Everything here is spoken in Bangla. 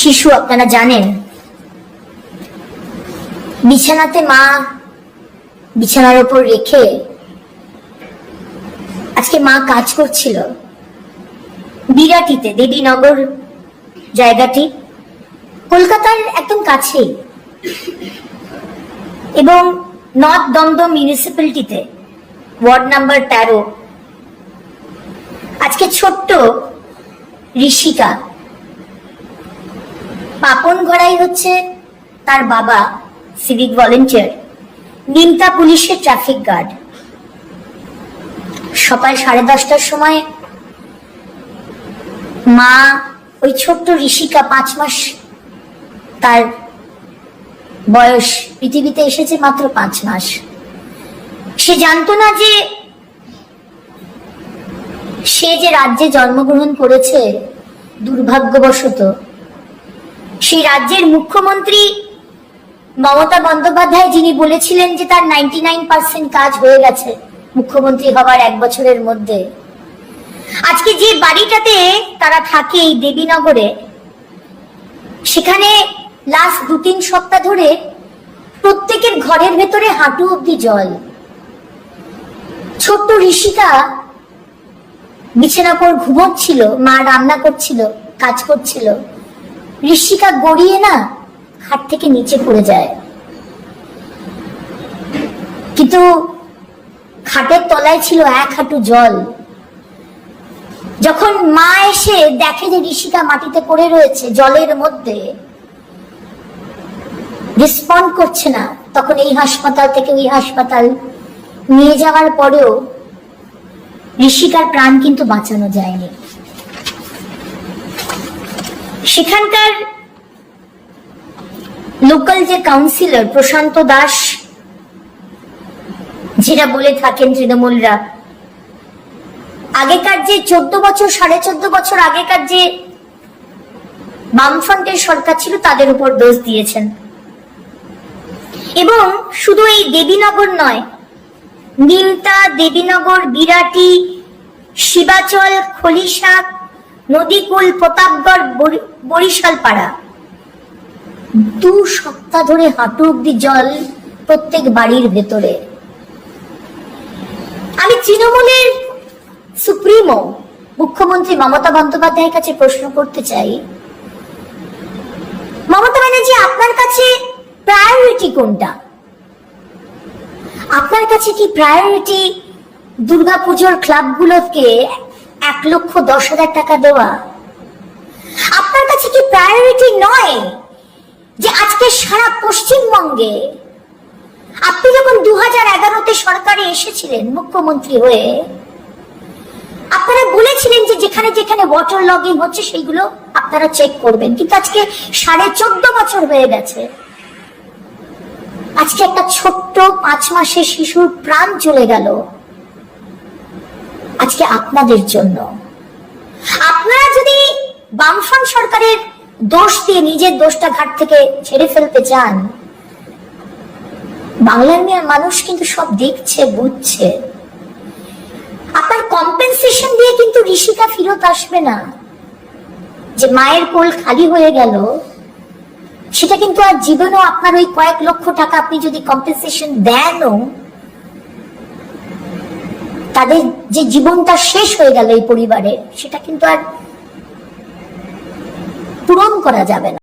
শিশু, আপনারা জানেন। বিছানাতে মা বিছানার ওপর রেখে আজকে মা কাজ করছিল। বিরাটিতে, দেবীনগর জায়গাটি। কলকাতার একদম কাছেই। এবং নর্থ দমদম মিউনিসিপ্যালিটিতে, ওয়ার্ড নাম্বার তেরো। আজকে ছোট্ট ঋষিকা পাপন গড়াই হচ্ছে তার বাবা সিভিক ভলেন্টিয়ার নিমতা পুলিশের ট্রাফিক গার্ড সকাল সাড়ে দশটার সময় মা ওই ছোট্ট ঋষিকা পাঁচ মাস তার বয়স পৃথিবীতে এসেছে মাত্র পাঁচ মাস। সে জানতো না যে সে যে রাজ্যে জন্মগ্রহণ করেছে দুর্ভাগ্যবশত সেই রাজ্যের মুখ্যমন্ত্রী মমতা বন্দ্যোপাধ্যায় যিনি বলেছিলেন যে তার নাইনটি কাজ হয়ে গেছে মুখ্যমন্ত্রী হবার এক বছরের মধ্যে। আজকে যে বাড়িটাতে তারা থাকে এই দেবীনগরে, সেখানে লাস্ট দু তিন সপ্তাহ ধরে প্রত্যেকের ঘরের ভেতরে হাঁটু অব্দি জল। ছোট্ট ঋষিকা বিছানা পর ঘুমোচ্ছিল, মা রান্না করছিল, কাজ করছিল। ঋষিকা গড়িয়ে না খাট থেকে নিচে পড়ে যায়। কিন্তু খাটের তলায় ছিল এক হাঁটু জল। যখন মা এসে দেখে যে ঋষিকা মাটিতে পড়ে রয়েছে জলের মধ্যে রেসপন্ড করছে না। তখন এই হাসপাতাল থেকে ওই হাসপাতাল নিয়ে যাওয়ার পরেও ঋষিকার প্রাণ কিন্তু বাঁচানো যায়নি। সেখানকার লোকাল যে কাউন্সিলর প্রশান্ত দাস, যেটা বলে থাকেন তৃণমূলরা, আগেকার যে চোদ্দ বছর, সাড়ে চোদ্দ বছর আগেকার যে বামফ্রন্টের সরকার ছিল, তাদের উপর দোষ দিয়েছেন। এবং শুধু এই দেবীনগর নয় নিমতা দেবীনগর, বিরাটি, শিবাচল, খলিশাক নদীকুল প্রতাপগড় বরি- বরিশাল পাড়া দু সপ্তাহ ধরে হাঁটু অব্দি জল প্রত্যেক বাড়ির ভেতরে। আমি তৃণমূলের সুপ্রিমো, মুখ্যমন্ত্রী মমতা বন্দ্যোপাধ্যায়ের কাছে প্রশ্ন করতে চাই। মমতা ব্যানার্জি, আপনার কাছে প্রায়োরিটি কোনটা? আপনার কাছে কি প্রায়োরিটি দুর্গাপুজোর ক্লাবগুলোকে এক লক্ষ দশ হাজার টাকা দেওয়া। আপনার কাছে কি প্রায়োরিটি নয় যে আজকে সারা পশ্চিমবঙ্গে আপনি যখন দু হাজার এগারোতে সরকারে এসেছিলেন মুখ্যমন্ত্রী হয়ে, আপনারা বলেছিলেন যে যেখানে যেখানে ওয়াটার লগিং হচ্ছে সেইগুলো আপনারা চেক করবেন। কিন্তু আজকে সাড়ে চোদ্দ বছর হয়ে গেছে। আজকে একটা ছোট্ট পাঁচ মাসের শিশুর প্রাণ চলে গেল। আজকে আপনাদের জন্য। আপনারা যদি বামফ্রন্ট সরকারের দোষ দিয়ে নিজের দোষটা ঘাট থেকে ছেড়ে ফেলতে চান, বাংলার মেয়ের মানুষ কিন্তু সব দেখছে, বুঝছে। আপনার কম্পেনসেশন দিয়ে কিন্তু ঋষিকা ফিরত আসবে না। যে মায়ের কোল খালি হয়ে গেল, সেটা কিন্তু আর জীবনেও আপনার ওই কয়েক লক্ষ টাকা আপনি যদি কম্পেনসেশন দেনও তাদের যে জীবনটা শেষ হয়ে গেল এই পরিবারের সেটা কিন্তু আর পূরণ করা যাবে না।